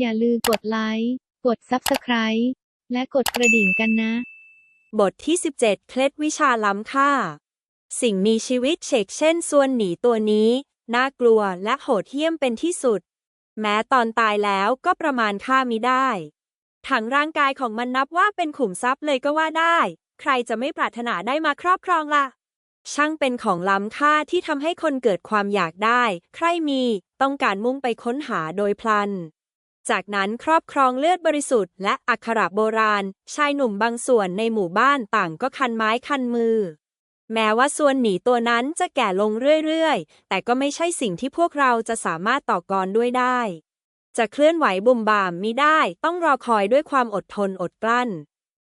อย่าลืมกดไลค์ กด Subscribe และกดกระดิ่งกันนะ บทที่ 17 เคล็ดวิชาล้ำค่า สิ่งมีชีวิตเฉกเช่นส่วนหนีตัวนี้ น่ากลัวและโหดเหี้ยมเป็นที่สุด แม้ตอนตายแล้วก็ประมาณค่ามิได้ถังร่างกายของมันนับว่าเป็นขุมทรัพย์เลยก็ว่าได้ ใครจะไม่ปรารถนาได้มาครอบครองล่ะ ช่างเป็นของล้ำค่าที่ทำให้คนเกิดความอยากได้ ใครมี ต้องการมุ่งไปค้นหาโดยพลัน จากนั้นครอบครองเลือดบริสุทธิ์และอักขระโบราณ ชายหนุ่มบางส่วนในหมู่บ้านต่างก็คันไม้คันมือ แม้ว่าส่วนหนีตัวนั้นจะแก่ลงเรื่อยๆ แต่ก็ไม่ใช่สิ่งที่พวกเราจะสามารถต่อกรด้วยได้ จะเคลื่อนไหวบุ่มบ่ามมิได้ต้องรอคอยด้วยความอดทนอดกลั้น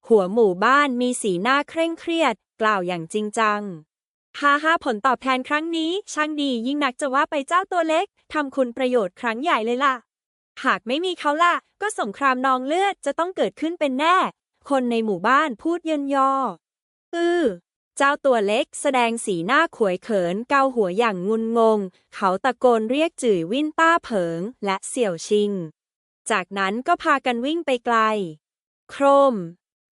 หัวหมู่บ้านมีสีหน้าเคร่งเครียด กล่าวอย่างจริงจังฮ่าฮ่าผลตอบแทนครั้งนี้ ช่างดียิ่งนักจะว่าไปเจ้าตัวเล็กทำคุณประโยชน์ครั้งใหญ่เลยล่ะ หากไม่มีเขาล่ะ ก็สงครามนองเลือดจะต้องเกิดขึ้นเป็นแน่ คนในหมู่บ้านพูดเยินยอ อือเจ้าตัวเล็กแสดงสีหน้าขวยเขินเกาหัวอย่างงุนงง เขาตะโกนเรียกจื่อวินต้าเผิงและเสี่ยวชิง จากนั้นก็พากันวิ่งไปไกล โครม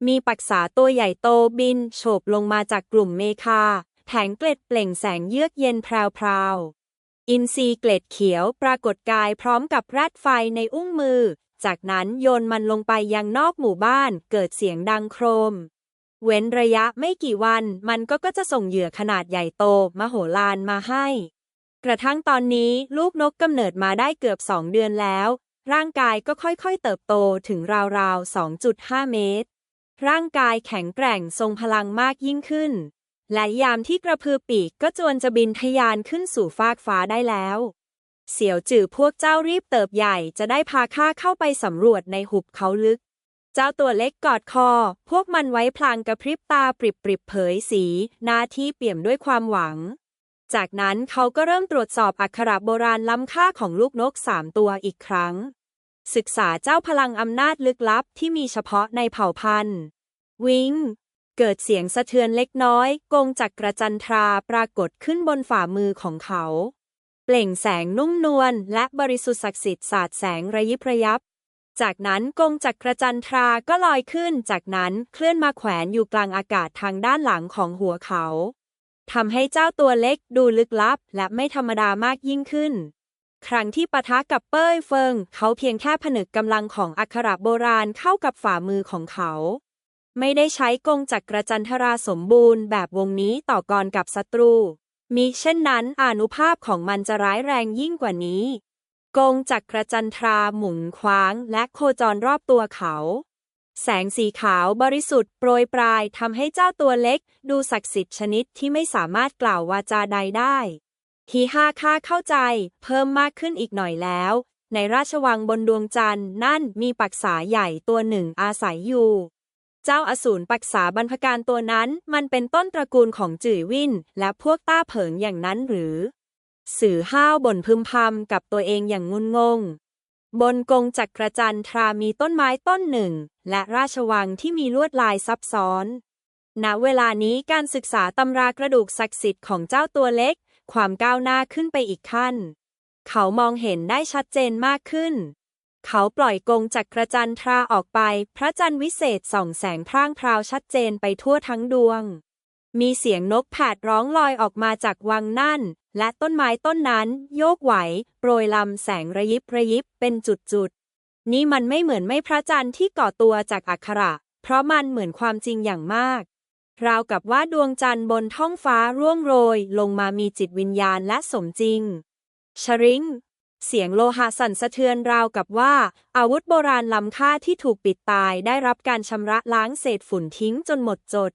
มีปักษาตัวใหญ่โตบิน โฉบลงมาจากกลุ่มเมคา แผงเกล็ดเปล่งแสงเยือกเย็นแพรวๆ อินทรีเกล็ดเขียวปรากฏกายพร้อมกับแรดไฟในอุ้งมือ จากนั้นโยนมันลงไปยังนอกหมู่บ้านเกิดเสียงดังโครม เว้นระยะไม่กี่วันมันก็ก็จะส่งเหยื่อขนาดใหญ่โตมโหฬารมาให้ กระทั่งตอนนี้ลูกนกกำเนิดมาได้เกือบสองเดือนแล้ว ร่างกายก็ค่อยๆเติบโตถึงราวๆ 2.5 เมตร ร่างกายแข็งแกร่งทรงพลังมากยิ่งขึ้น และยามที่กระพือปีกก็จวนจะบินทะยานขึ้นสู่ฟากฟ้าได้แล้ว เสี่ยวจื่อพวกเจ้ารีบเติบใหญ่จะได้พาข้าเข้าไปสำรวจในหุบเขาลึก เจ้าตัวเล็กกอดคอ พวกมันไว้พลางกระพริบตาปริบปริบเผยสีหน้าที่เปี่ยมด้วยความหวัง จากนั้นเขาก็เริ่มตรวจสอบอักขระโบราณล้ำค่าของลูกนกสามตัวอีกครั้ง ศึกษาเจ้าพลังอำนาจลึกลับที่มีเฉพาะในเผ่าพันธุ์ วิง เกิดเสียงสะเทือนเล็กน้อย กงจักรจันทราปรากฏขึ้นบนฝ่ามือของเขา เปล่งแสงนุ่มนวลและบริสุทธิ์ศักดิ์สิทธิ์สาดแสงระยิบระยับ จากนั้นกงจักรจันทราก็ลอยขึ้น จากนั้นเคลื่อนมาแขวนอยู่กลางอากาศทางด้านหลังของหัวเขาทำให้เจ้าตัวเล็กดูลึกลับ และไม่ธรรมดามากยิ่งขึ้น ครั้งที่ปะทะกับเป้ยเฟิง เขาเพียงแค่ผนึกกำลังของอักขระโบราณเข้ากับฝ่ามือของเขา ไม่ได้ใช้กงจักรจันทราสมบูรณ์แบบวงนี้ต่อกรกับศัตรู มิเช่นนั้นอานุภาพของมันจะร้ายแรงยิ่งกว่านี้ กงจักรจันทราหมุนคว้างและโคจรรอบตัวเขา แสงสีขาวบริสุทธิ์โปรยปลายทำให้เจ้าตัวเล็ก ดูศักดิ์สิทธิ์ชนิดที่ไม่สามารถกล่าววาจาใดได้ทีห้าค่าเข้าใจ เพิ่มมากขึ้นอีกหน่อยแล้ว ในราชวังบนดวงจันทร์นั่นมีปักษาใหญ่ตัวหนึ่งอาศัยอยู่ เจ้าอสูรปักษาบรรพการตัวนั้น มันเป็นต้นตระกูลของจื่อวินและพวกต้าเผิงอย่างนั้นหรือ สื่อห้าวบ่นพึมพำกับตัวเองอย่างงุนงง บนกงจักรจันทรามีต้นไม้ต้นหนึ่ง และราชวังที่มีลวดลายซับซ้อน ณ เวลานี้การศึกษาตำรากระดูกศักดิ์สิทธิ์ของเจ้าตัวเล็ก ความก้าวหน้าขึ้นไปอีกขั้น เขามองเห็นได้ชัดเจนมากขึ้น เขาปล่อยกงจักรจันทราออกไป พระจันทร์วิเศษส่องแสงพร่างพราวชัดเจนไปทั่วทั้งดวง มีเสียงนกแผดร้องลอยออกมาจากวังนั่น และต้นไม้ต้นนั้น โยกไหว โปรยลำแสงระยิบระยิบเป็นจุดๆ นี่มันไม่เหมือนไม่พระจันทร์ที่ก่อตัวจากอักขระ เพราะมันเหมือนความจริงอย่างมาก ราวกับว่าดวงจันทร์บนท้องฟ้าร่วงโรย ลงมามีจิตวิญญาณและสมจริงชริง เสียงโลหะสั่นสะเทือนราวกับว่า อาวุธโบราณล้ำค่าที่ถูกปิดตายได้รับการชำระล้างเศษฝุ่นทิ้งจนหมดจด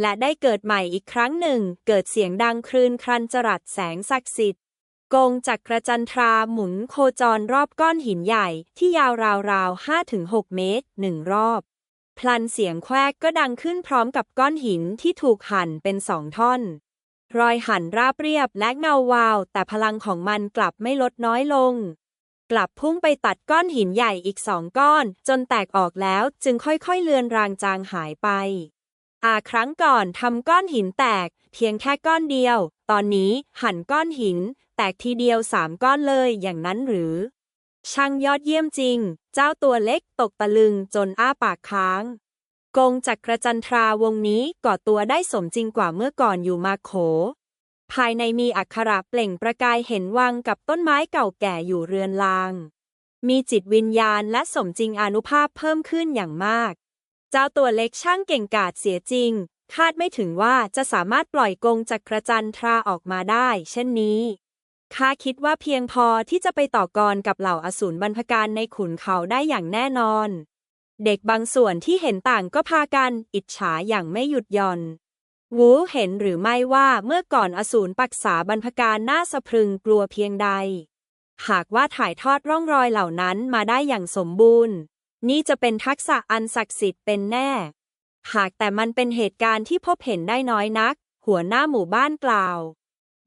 และได้เกิดใหม่อีกครั้งหนึ่ง เกิดเสียงดังครืนครันจรัสแสงศักดิ์สิทธิ์กงจักรจันทราหมุนโคจรรอบก้อนหินใหญ่ที่ยาวราวๆ5-6 เมตรหนึ่งรอบ พลันเสียงแควกก็ดังขึ้นพร้อมกับก้อนหินที่ถูกหั่นเป็นสองท่อน รอยหันราบเรียบและเงาวาว แต่พลังของมันกลับไม่ลดน้อยลง กลับพุ่งไปตัดก้อนหินใหญ่อีกสองก้อน จนแตกออกแล้วจึงค่อยๆเลือนรางจางหายไป อาครั้งก่อนทำก้อนหินแตก เพียงแค่ก้อนเดียว ตอนนี้หันก้อนหิน แตกทีเดียวสามก้อนเลยอย่างนั้นหรือ ช่างยอดเยี่ยมจริง เจ้าตัวเล็กตกตะลึงจนอ้าปากค้าง กงจักรจันทราวงนี้ก่อตัวได้สมจริงกว่าเมื่อก่อนอยู่มาโข ภายในมีอักขระเปล่งประกายเห็นวังกับต้นไม้เก่าแก่อยู่เรือนราง มีจิตวิญญาณและสมจริงอนุภาพเพิ่มขึ้นอย่างมาก เจ้าตัวเล็กช่างเก่งกาจเสียจริง คาดไม่ถึงว่าจะสามารถปล่อยกงจักรจันทราออกมาได้ เช่นนี้ข้าคิดว่าเพียงพอที่จะไปต่อกรกับเหล่าอสูรบรรพการในขุนเขาได้อย่างแน่นอน เด็กบางส่วนที่เห็นต่างก็พากัน อิจฉาอย่างไม่หยุดหย่อน วูเห็นหรือไม่ว่าเมื่อก่อนอสูรปักษาบรรพการน่าสะพรึงกลัวเพียงใด หากว่าถ่ายทอดร่องรอยเหล่านั้นมาได้อย่างสมบูรณ์ นี่จะเป็นทักษะอันศักดิ์สิทธิ์เป็นแน่ หากแต่มันเป็นเหตุการณ์ที่พบเห็นได้น้อยนัก หัวหน้าหมู่บ้านกล่าว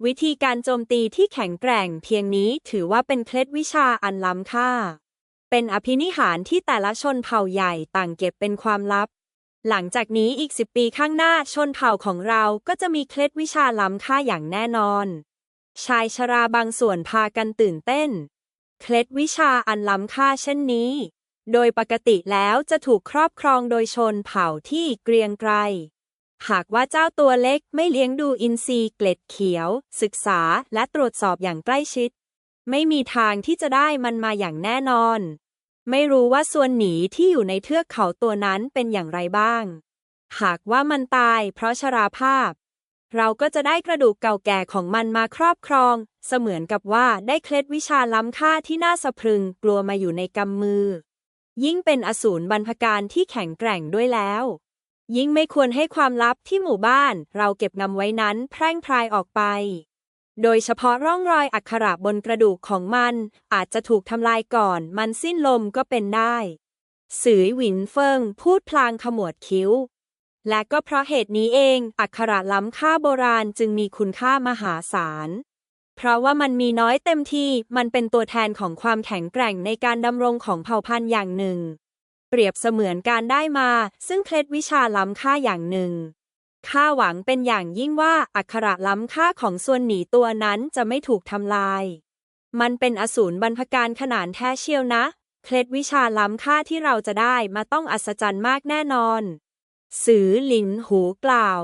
วิธีการโจมตีที่แข็งแกร่งเพียงนี้ถือว่าเป็นเคล็ดวิชาอันล้ำค่า เป็นอภินิหารที่แต่ละชนเผ่าใหญ่ต่างเก็บเป็นความลับ หลังจากนี้อีกสิบปีข้างหน้าชนเผ่าของเราก็จะมีเคล็ดวิชาล้ำค่าอย่างแน่นอน ชายชราบางส่วนพากันตื่นเต้น เคล็ดวิชาอันล้ำค่าเช่นนี้ โดยปกติแล้วจะถูกครอบครองโดยชนเผ่าที่เกรียงไกรหากว่าเจ้าตัวเล็กไม่เลี้ยงดูอินทรีย์เกล็ดเขียว ศึกษาและตรวจสอบอย่างใกล้ชิด ไม่มีทางที่จะได้มันมาอย่างแน่นอน ไม่รู้ว่าส่วนหนีที่อยู่ในเทือกเขาตัวนั้นเป็นอย่างไรบ้าง หากว่ามันตายเพราะชราภาพ เราก็จะได้กระดูกเก่าแก่ของมันมาครอบครอง เสมือนกับว่าได้เคล็ดวิชาล้ำค่าที่น่าสะพรึงกลัวมาอยู่ในกำมือ ยิ่งเป็นอสูรบรรพการที่แข็งแกร่งด้วยแล้ว ยิ่งไม่ควรให้ความลับที่หมู่บ้าน เราเก็บงำไว้นั้นแพร่งพรายออกไป โดยเฉพาะร่องรอยอักขระบนกระดูกของมัน อาจจะถูกทำลายก่อน มันสิ้นลมก็เป็นได้ สือหวินเฟิงพูดพลางขมวดคิ้ว และก็เพราะเหตุนี้เอง อักขระล้ำค่าโบราณจึงมีคุณค่ามหาศาล เพราะว่ามันมีน้อยเต็มทีมันเป็นตัวแทนของความแข็งแกร่งในการดำรงของเผ่าพันธุ์อย่างหนึ่ง เปรียบเสมือนการได้มา ซึ่งเคล็ดวิชาล้ำค่าอย่างหนึ่ง ข้าหวังเป็นอย่างยิ่งว่าอักขระล้ำค่าของส่วนหนีตัวนั้นจะไม่ถูกทำลาย มันเป็นอสูรบรรพการขนานแท้เชียวนะ เคล็ดวิชาล้ำค่าที่เราจะได้มาต้องอัศจรรย์มากแน่นอน สือหลินหูกล่าว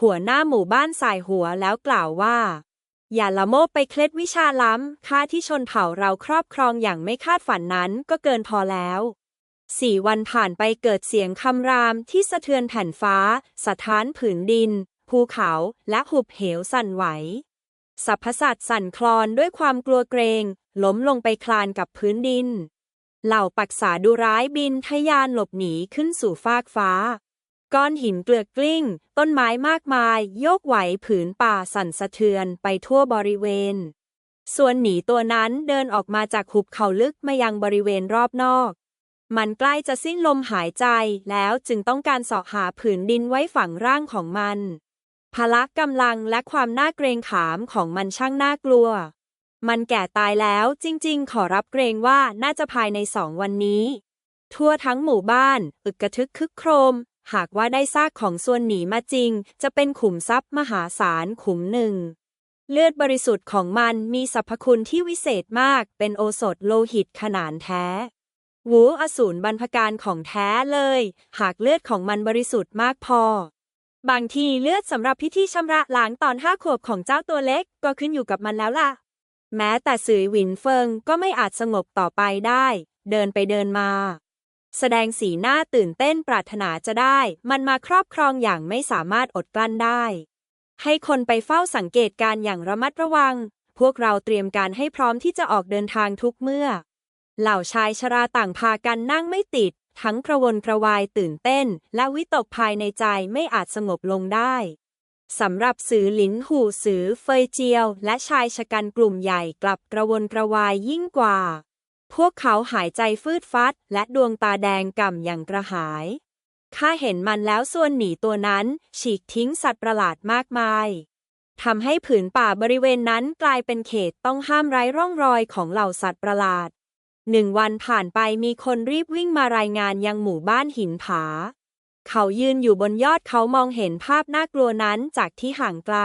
หัวหน้าหมู่บ้านสายหัวแล้วกล่าวว่า อย่าละโมบไปเคล็ดวิชาล้ำค่าที่ชนเผ่าเราครอบครองอย่างไม่คาดฝันนั้นก็เกินพอแล้ว สี่วันผ่านไปเกิดเสียงคำรามที่สะเทือนแผ่นฟ้า สะท้านผืนดิน ภูเขาและหุบเหวสั่นไหวสรรพสัตว์สั่นคลอนด้วยความกลัวเกรง ล้มลงไปคลานกับพื้นดิน เหล่าปักษาดุร้ายบินทะยานหลบหนีขึ้นสู่ฟากฟ้า ก้อนหินเกลือกกลิ้ง ต้นไม้มากมาย โยกไหวผืนป่าสั่นสะเทือนไปทั่วบริเวณ ส่วนหนีตัวนั้นเดินออกมาจากหุบเขาลึกมายังบริเวณรอบนอก มันใกล้จะสิ้นลมหายใจแล้วจึงต้องการสาะหาผืนดินไว้ฝังร่างของมัน พละกำลังและความน่าเกรงขามของมันช่างน่ากลัว มันแก่ตายแล้วจริงๆ ขอรับเกรงว่าน่าจะภายในสองวันนี้ ทั่วทั้งหมู่บ้าน อึกกระทึกคึกโครม หากว่าได้ซากของส่วนหนีมาจริง จะเป็นขุมทรัพย์มหาศาลขุมหนึ่งเลือดบริสุทธิ์ของมันมีสรรพคุณที่วิเศษมากเป็นโอสถโลหิตขนานแท้ วูอสูรบรรพการของแท้เลย หากเลือดของมันบริสุทธิ์มากพอ บางทีเลือดสำหรับพิธีชำระล้างตอนห้าขวบของเจ้าตัวเล็กก็ขึ้นอยู่กับมันแล้วล่ะ แม้แต่สือหวินเฟิงก็ไม่อาจสงบต่อไปได้ เดินไปเดินมา แสดงสีหน้าตื่นเต้นปรารถนาจะได้ มันมาครอบครองอย่างไม่สามารถอดกลั้นได้ ให้คนไปเฝ้าสังเกตการอย่างระมัดระวัง พวกเราเตรียมการให้พร้อมที่จะออกเดินทางทุกเมื่อ เหล่าชายชราต่างพากันนั่งไม่ติด ทั้งกระวนกระวายตื่นเต้น และวิตกภายในใจไม่อาจสงบลงได้สำหรับสือหลินหูสือเฟยเจียว และชายชะกันกลุ่มใหญ่กลับกระวนกระวายยิ่งกว่า พวกเขาหายใจฟืดฟัด และดวงตาแดงก่ำอย่างกระหายข้าเห็นมันแล้วส่วนหนีตัวนั้น ฉีกทิ้งสัตว์ประหลาดมากมายทำให้ผืนป่าบริเวณนั้นกลายเป็นเขตต้องห้ามไร้ร่องรอยของเหล่าสัตว์ประหลาด หนึ่งวันผ่านไปมีคนรีบวิ่งมารายงานยังหมู่บ้านหินผา เขายืนอยู่บนยอดเขามองเห็นภาพน่ากลัวนั้นจากที่ห่างไกล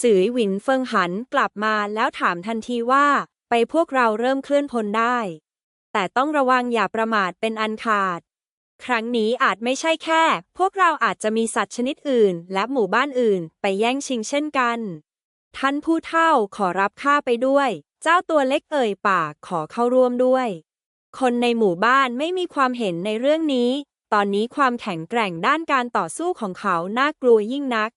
สือหวินเฟิงหันกลับมาแล้วถามทันทีว่าไปไปพวกเราเริ่มเคลื่อนพลได้ แต่ต้องระวังอย่าประมาทเป็นอันขาด ครั้งนี้อาจไม่ใช่แค่ พวกเราอาจจะมีสัตว์ชนิดอื่น และหมู่บ้านอื่น ไปแย่งชิงเช่นกัน ท่านผู้เฒ่าขอรับข้าไปด้วย เจ้าตัวเล็กเอ่ยปากขอเข้าร่วมด้วย คนในหมู่บ้านไม่มีความเห็นในเรื่องนี้ ตอนนี้ความแข็งแกร่งด้านการต่อสู้ของเขาน่ากลัวยิ่งนัก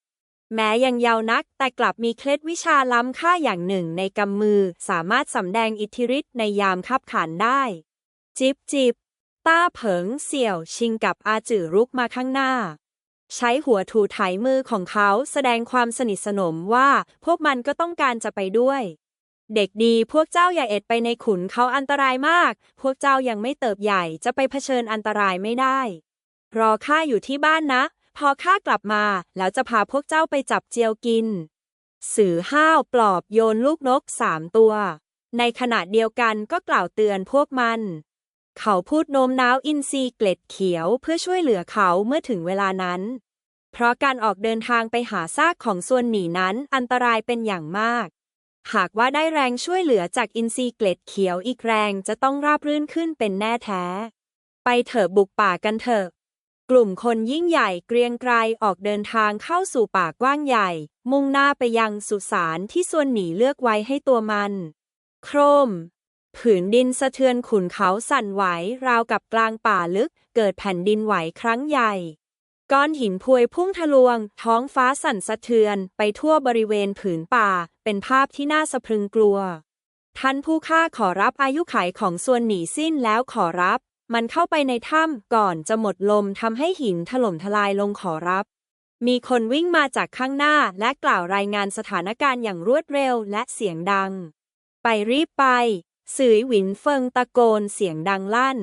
แม้ยังเยาวนักแต่กลับมีเคล็ดวิชาล้ำค่าอย่างหนึ่งในกำมือสามารถสำแดงอิทธิฤทธิ์ในยามคับขันได้ จิบจิบต้าเผิงเสี่ยวชิงกับอาจือรุกมาข้างหน้า ใช้หัวถูไถมือของเขาแสดงความสนิทสนมว่าพวกมันก็ต้องการจะไปด้วย เด็กดีพวกเจ้าอย่าเอ็ดไปในขุนเขาอันตรายมาก พวกเจ้ายังไม่เติบใหญ่จะไปเผชิญอันตรายไม่ได้ รอข้าอยู่ที่บ้านนะ พอข้ากลับมา แล้วจะพาพวกเจ้าไปจับเจียวกิน สื่อห้าวปลอบโยนลูกนกสามตัว ในขณะเดียวกันก็กล่าวเตือนพวกมัน เขาพูดโน้มน้าวอินทรีเกล็ดเขียวเพื่อช่วยเหลือเขาเมื่อถึงเวลานั้น เพราะการออกเดินทางไปหาซากของส่วนหนีนั้นอันตรายเป็นอย่างมาก หากว่าได้แรงช่วยเหลือจากอินทรีเกล็ดเขียวอีกแรงจะต้องราบรื่นขึ้นเป็นแน่แท้ ไปเถอะบุกป่ากันเถอะ กลุ่มคนยิ่งใหญ่เกรียงไกรออกเดินทางเข้าสู่ป่ากว้างใหญ่ มุ่งหน้าไปยังสุสานที่ส่วนหนีเลือกไว้ให้ตัวมัน โครม ผืนดินสะเทือนขุนเขาสั่นไหวราวกับกลางป่าลึก เกิดแผ่นดินไหวครั้งใหญ่ ก้อนหินพวยพุ่งทะลวง ท้องฟ้าสั่นสะเทือนไปทั่วบริเวณผืนป่า เป็นภาพที่น่าสะพรึงกลัว ท่านผู้ฆ่าขอรับอายุขัยของส่วนหนีสิ้นแล้วขอรับ มันเข้าไปในถ้ำก่อนจะหมดลมทำให้หินถล่มทลายลงขอรับ มีคนวิ่งมาจากข้างหน้าและกล่าวรายงานสถานการณ์อย่างรวดเร็วและเสียงดัง ไปรีบไป สือหวินเฟิงตะโกนเสียงดังลั่น